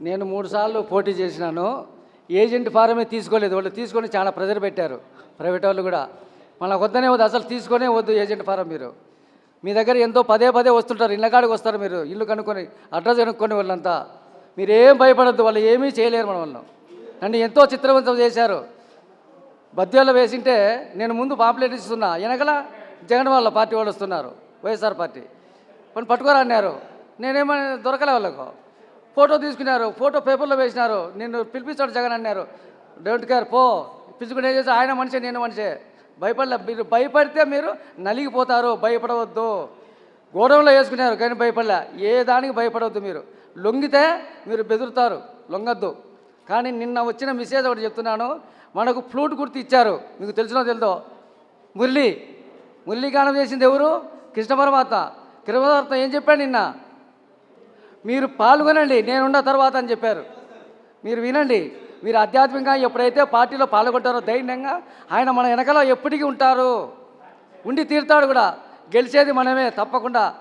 నేను మూడు సార్లు పోటీ చేసినాను. ఏజెంట్ ఫారమే తీసుకోలేదు. వాళ్ళు తీసుకొని చాలా ప్రెజర్ పెట్టారు. ప్రైవేట్ వాళ్ళు కూడా. మన వద్దనే వద్దు. అసలు తీసుకొనే వద్దు ఏజెంట్ ఫారం మీరు. మీ దగ్గర ఎంతో పదే పదే వస్తుంటారు. ఇళ్ళ కాడికి వస్తారు మీరు. ఇల్లు కనుక్కొని అడ్రస్ కనుక్కొని వాళ్ళంతా. మీరు ఏం భయపడద్దు. వాళ్ళు ఏమీ చేయలేరు మన వాళ్ళు నన్ను ఎంతో చిత్రవంతం చేశారు. బద్యాలు వేసింటే నేను ముందు పాంప్లెట్ ఇస్తున్నా వెనకల జగన్ వాళ్ళ పార్టీ వాళ్ళు వస్తున్నారు. YSR party. వాళ్ళు పట్టుకోరా అన్నారు. నేనేమో దొరకలే వాళ్ళకు. ఫోటో తీసుకున్నారు ఫోటో పేపర్లో వేసినారు. నిన్ను పిలిపించాడు జగన్ అన్నారు. డోంట్ కేర్ పో. పిలుచుకునే చేసి ఆయన మనిషే నేను మనిషే. భయపడలే. మీరు భయపడితే మీరు నలిగిపోతారు భయపడవద్దు. గోడౌన్లో వేసుకున్నారు కానీ భయపడలే. ఏ దానికి భయపడవద్దు మీరు. లొంగితే మీరు బెదురుతారు లొంగద్దు. కానీ నిన్న వచ్చిన మెసేజ్ ఒకటి చెప్తున్నాను. మనకు ఫ్లూట్ గుర్తు ఇచ్చారు. మీకు తెలిసినో తెలుదో? మురళి. మురళీగానం చేసింది ఎవరు? కృష్ణ పరమాత్మ. కృష్ణ పరమాత్మ ఏం చెప్పాడు నిన్న? మీరు పాల్గొనండి నేనున్న తర్వాత అని చెప్పారు. మీరు వినండి మీరు ఆధ్యాత్మికంగా ఎప్పుడైతే పార్టీలో పాల్గొంటారో ధైర్యంగా ఆయన మన వెనకలో ఎప్పటికీ ఉంటారు. ఉండి తీరుతాడు కూడా. గెలిచేది మనమే తప్పకుండా.